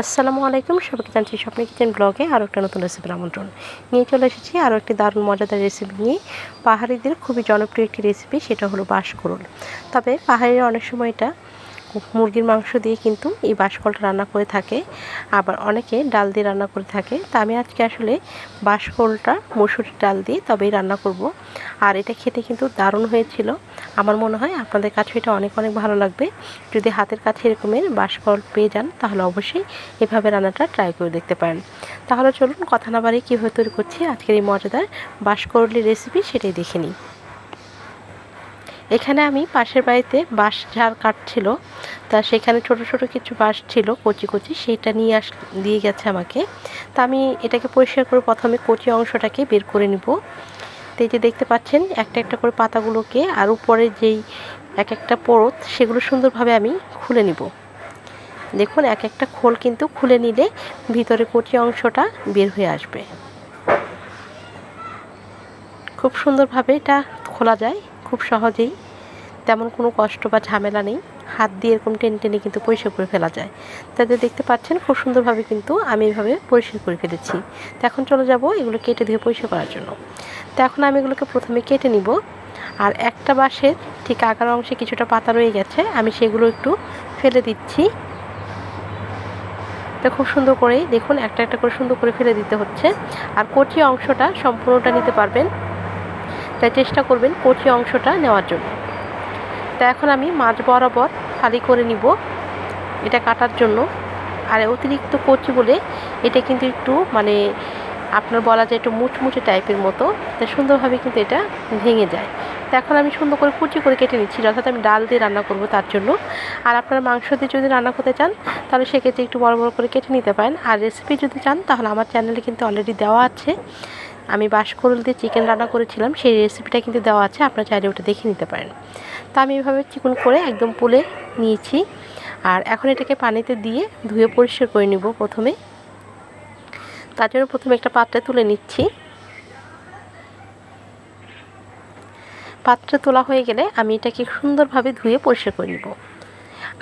আসসালামু আলাইকুম, সবাইকে জানছি স্বপ্ন কিচেন ব্লগে আরও একটা নতুন রেসিপির আমন্ত্রণ। নিয়ে চলে এসেছি আরও একটি দারুণ মজাদার রেসিপি নিয়ে। পাহাড়িদের খুবই জনপ্রিয় একটি রেসিপি সেটা হলো বাঁশকরুল তবে পাহাড়িরা অনেক সময় এটা মুরগির মাংস দিয়ে কিন্তু এই বাঁশকলটা রান্না করে থাকে। আবার অনেকে ডাল দিয়ে রান্না করে থাকে। তা আমি আজকে আসলে বাঁশকলটা মসুরির ডাল দিয়ে তবেই রান্না করব। আর এটা খেতে কিন্তু দারুণ হয়েছিল। আমার মনে হয় আপনাদের কাছে এটা অনেক অনেক ভালো লাগবে। যদি হাতের কাছে এরকমের বাঁশকল পেয়ে যান, তাহলে অবশ্যই এভাবে রান্নাটা ট্রাই করে দেখতে পারেন। তাহলে চলুন, কথা না বাড়ি কীভাবে তৈরি করছি আজকের এই মজাদার বাঁশকরলির রেসিপি সেটাই দেখে নিই। এখানে আমি পাশের বাড়িতে বাঁশ ঝাড় কাটছিল। তা সেখানে ছোট ছোট কিছু বাঁশ ছিল, কচি কচি, সেইটা নিয়ে আস, দিয়ে গেছে আমাকে। তা আমি এটাকে পরিষ্কার করে প্রথমে কচি অংশটাকে বের করে নিব। তো এই যে দেখতে পাচ্ছেন, একটা একটা করে পাতাগুলোকে আর উপরে যেই এক, একটা পরত, সেগুলো সুন্দরভাবে আমি খুলে নিব। দেখুন, এক, একটা খোল কিন্তু খুলে নিলে ভিতরে কচি অংশটা বের হয়ে আসবে। খুব সুন্দরভাবে এটা খোলা যায়। খুব সহজেই তেমন কোনো কষ্ট বা ঝামেলা নেই। হাত দিয়ে এরকম টেনে টেনে কিন্তু পরিষ্কার করে ফেলা যায়। তাদের দেখতে পাচ্ছেন খুব সুন্দরভাবে কিন্তু আমি এভাবে পরিষ্কার করে ফেলেছি। তো এখন চলে যাব এগুলো কেটে ধুয়ে পরিষ্কার করার জন্য। তো এখন আমি এগুলোকে প্রথমে কেটে নিব। আর একটা বাঁশের ঠিক আগার অংশে কিছুটা পাতা রয়ে গেছে, আমি সেগুলো একটু ফেলে দিচ্ছি। তো খুব সুন্দর করেই দেখুন একটা একটা করে সুন্দর করে ফেলে দিতে হচ্ছে। আর কচি অংশটা সম্পূর্ণটা নিতে পারবেন। তাই চেষ্টা করবেন কচি অংশটা নেওয়ার জন্য। তা এখন আমি মাছ বরাবর খালি করে নিব এটা কাটার জন্য। আর অতিরিক্ত কচি বলে এটা কিন্তু একটু মানে আপনার বলা যায় একটু মুচমুচে টাইপের মতো, তা সুন্দরভাবে কিন্তু এটা ভেঙে যায়। তো এখন আমি সুন্দর করে কুচি করে কেটে নিচ্ছি অর্থাৎ আমি ডাল দিয়ে রান্না করব তার জন্য। আর আপনারা মাংস দিয়ে যদি রান্না করতে চান, তাহলে সেক্ষেত্রে একটু বড় বড় করে কেটে নিতে পারেন। আর রেসিপি যদি চান, তাহলে আমার চ্যানেলে কিন্তু অলরেডি দেওয়া আছে। আমি বাঁশকরুল দিয়ে চিকেন রান্না করেছিলাম, সেই রেসিপিটা কিন্তু দেওয়া আছে, আপনারা চাইলে ওটা দেখে নিতে পারেন। তা আমি এভাবে চিকন করে একদম পুলে নিয়েছি, আর এখন এটাকে পানিতে দিয়ে ধুয়ে পরিষ্কার করে নিব প্রথমে। তার জন্য প্রথমে একটা পাত্রে তুলে নিচ্ছি। পাত্রে তোলা হয়ে গেলে আমি এটাকে সুন্দরভাবে ধুয়ে পরিষ্কার করে নিব।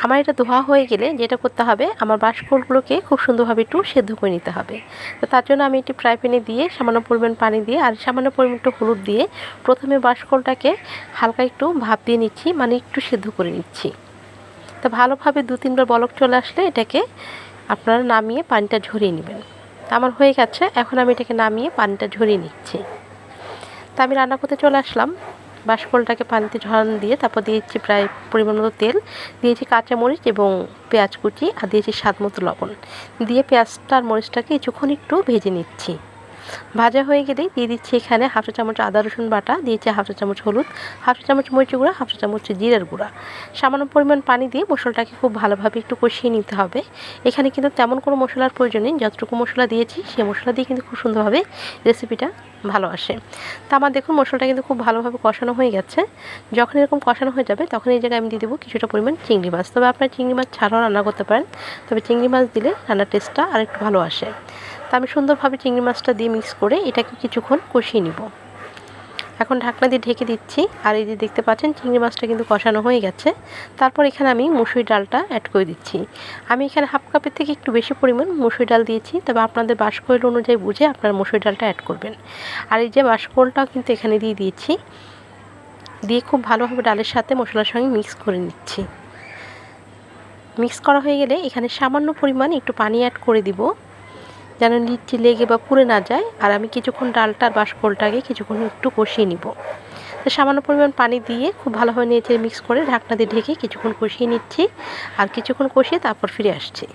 আমার এটা ধোয়া হয়ে গেলে যেটা করতে হবে, আমার বাঁশফুলগুলোকে খুব সুন্দরভাবে একটু সেদ্ধ করে নিতে হবে। তো তার জন্য আমি একটি ফ্রাই প্যানে দিয়ে সামান্য পরিমাণ পানি দিয়ে আর সামান্য পরিমাণ একটু হলুদ দিয়ে প্রথমে বাঁশফলটাকে হালকা একটু ভাপ দিয়ে নিচ্ছি মানে একটু সেদ্ধ করে নিচ্ছি। তো ভালোভাবে দু তিনবার বলক চলে আসলে এটাকে আপনারা নামিয়ে পানিটা ঝরিয়ে নেবেন। আমার হয়ে গেছে, এখন আমি এটাকে নামিয়ে পানিটা ঝরিয়ে নিচ্ছি। তা আমি রান্না করতে চলে আসলাম। বাঁশফলটাকে পানিতে ঝরান দিয়ে তারপর দিয়েছি প্রায় পরিমাণ মতো তেল, দিয়েছি কাঁচামরিচ এবং পেঁয়াজ কুচি আর দিয়েছি স্বাদ মতো লবণ। দিয়ে পেঁয়াজটা আর মরিচটাকে কিছুক্ষণ একটু ভেজে নিচ্ছি। ভাজা হয়ে গেলেই দিয়ে দিচ্ছি এখানে হাফ চা চামচ আদা রসুন বাটা, দিয়েছি হাফ চা চামচ হলুদ, হাফ চা চামচ মরিচ গুঁড়া, হাফ চা চামচ জিরের গুঁড়া। সামান্য পরিমাণ পানি দিয়ে মশলাটাকে খুব ভালোভাবে একটু কষিয়ে নিতে হবে। এখানে কিন্তু তেমন কোনো মশলার প্রয়োজন নেই, যতটুকু মশলা দিয়েছি সেই মশলা দিয়ে কিন্তু খুব সুন্দরভাবে রেসিপিটা ভালো আসে। তা আমার দেখুন মশলাটা কিন্তু খুব ভালোভাবে কষানো হয়ে গেছে। যখন এরকম কষানো হয়ে যাবে, তখন এই জায়গায় আমি দিয়ে দেবো কিছুটা পরিমাণ চিংড়ি মাছ। তবে আপনার চিংড়ি মাছ ছাড়াও রান্না করতে পারেন, তবে চিংড়ি মাছ দিলে রান্নার টেস্টটা আরেকটু ভালো আসে। তা আমি সুন্দরভাবে চিংড়ি মাছটা দিয়ে মিক্স করে এটাকে কিছুক্ষণ কষিয়ে নিব। এখন ঢাকনা দিয়ে ঢেকে দিচ্ছি। আর এই যে দেখতে পাচ্ছেন, চিংড়ি মাছটা কিন্তু কষানো হয়ে গেছে। তারপর এখানে আমি মুসুরি ডালটা অ্যাড করে দিচ্ছি। আমি এখানে হাফ কাপের থেকে একটু বেশি পরিমাণ মুসুরি ডাল দিয়েছি। তবে আপনাদের বাসকৈল অনুযায়ী বুঝে আপনার মুসুরি ডালটা অ্যাড করবেন। আর এই যে বাসকোলটাও কিন্তু এখানে দিয়ে দিয়েছি। দিয়ে খুব ভালোভাবে ডালের সাথে মশলার সঙ্গে মিক্স করে নিচ্ছি। মিক্স করা হয়ে গেলে এখানে সামান্য পরিমাণ একটু পানি অ্যাড করে দিব। যেন নিচে লেগে বা পুড়ে না যায়, আর আমি কিছুক্ষণ ডালটা আর বাসকোলটাকে কিছুক্ষণ একটু কষিয়ে নিব। তো সামান্য পরিমাণ পানি দিয়ে খুব ভালোভাবে নিয়েছে মিক্স করে ঢাকনা দিয়ে ঢেকে কিছুক্ষণ কষিয়ে নিচ্ছি, আর কিছুক্ষণ কষিয়ে তারপর ফিরে আসছি।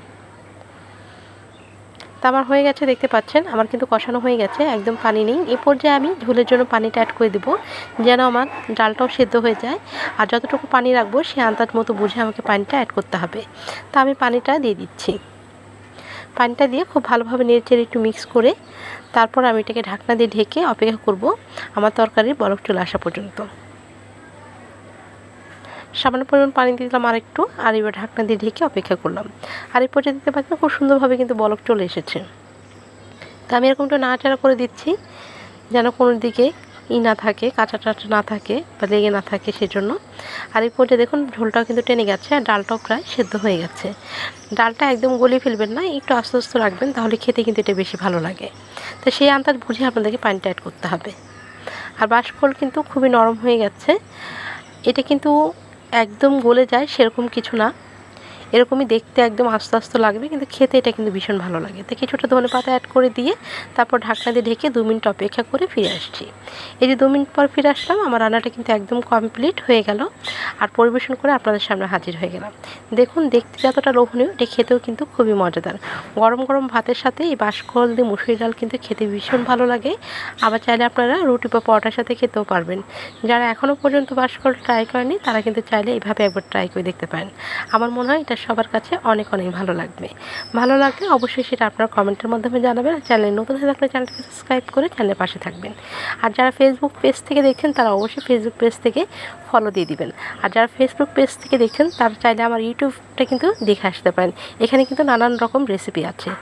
তা আমার হয়ে গেছে, দেখতে পাচ্ছেন, আমার কিন্তু কষানো হয়ে গেছে, একদম পানি নেই। এ পর্যায়ে আমি ঝোলের জন্য পানিটা অ্যাড করে দেবো, যেন আমার ডালটাও সেদ্ধ হয়ে যায়, আর যতটুকু পানি রাখব সে আন্দাজ মতো বুঝে আমাকে পানিটা অ্যাড করতে হবে। তা আমি পানিটা দিয়ে দিচ্ছি। পানিটা দিয়ে খুব ভালোভাবে নেড়ে একটু মিক্স করে তারপর আমি এটাকে ঢাকনা দিয়ে ঢেকে অপেক্ষা করব আমার তরকারির বরফ চলে আসা পর্যন্ত। সামান্য পরিমাণ পানি দিয়ে দিলাম আর একটু আর এবার ঢাকনা দিয়ে ঢেকে অপেক্ষা করলাম। আর এই পর্যায়ে দিতে পারছেন খুব সুন্দরভাবে কিন্তু বলক চলে এসেছে। তো আমি এরকম একটু নাড়াচাড়া করে দিচ্ছি যেন কোনো দিকে ই না থাকে, কাঁচা টাচা না থাকে বা লেগে না থাকে সেজন্য। আর এই পর্যায়ে দেখুন ঝোলটাও কিন্তু টেনে গেছে আর ডালটাও প্রায় সেদ্ধ হয়ে গেছে। ডালটা একদম গলিয়ে ফেলবেন না, একটু আস্তে আস্তে রাখবেন, তাহলে খেতে কিন্তু এটা বেশি ভালো লাগে। তো সেই আন্দাজ বুঝে আপনাদেরকে পানিটা অ্যাড করতে হবে। আর বাষ্পল কিন্তু খুবই নরম হয়ে গেছে। এটা কিন্তু একদম গলে যায় সেরকম কিছু না। এরকমই দেখতে একদম আস্তে আস্তে লাগবে, কিন্তু খেতে এটা কিন্তু ভীষণ ভালো লাগে। তো কিছুটা ধনে পাতা অ্যাড করে দিয়ে তারপর ঢাকনা দিয়ে ঢেকে দু মিনিট অপেক্ষা করে ফিরে আসছি। এই যে দু মিনিট পর ফিরে আসলাম, আমার রান্নাটা কিন্তু একদম কমপ্লিট হয়ে গেল আর পরিবেশন করে আপনাদের সামনে হাজির হয়ে গেলাম। দেখুন, দেখতে যতটা লোভনীয়, এটা খেতেও কিন্তু খুবই মজাদার। গরম গরম ভাতের সাথে এই বাসকল দিয়ে মুসুরি ডাল কিন্তু খেতে ভীষণ ভালো লাগে। আবার চাইলে আপনারা রুটি বা পরোটার সাথে খেতেও পারবেন। যারা এখনও পর্যন্ত বাসকল ট্রাই করেনি তারা কিন্তু চাইলে এইভাবে একবার ট্রাই করে দেখতে পারেন। আমার মনে হয় এটা সবার কাছে অনেক অনেক ভালো লাগবে। ভালো লাগলে অবশ্যই সেটা আপনারা কমেন্টের মাধ্যমে জানাবেন আর চ্যানেলে নতুন হয়ে থাকলে চ্যানেলটাকে সাবস্ক্রাইব করে চ্যানেলের পাশে থাকবেন। আর যারা ফেসবুক পেজ থেকে দেখছেন, তারা অবশ্যই ফেসবুক পেজ থেকে ফলো দিয়ে দিবেন। আর যারা ফেসবুক পেজ থেকে দেখছেন, তারা চাইলে আমার ইউটিউবটা কিন্তু দেখে আসতে পারেন। এখানে কিন্তু নানান রকম রেসিপি আছে।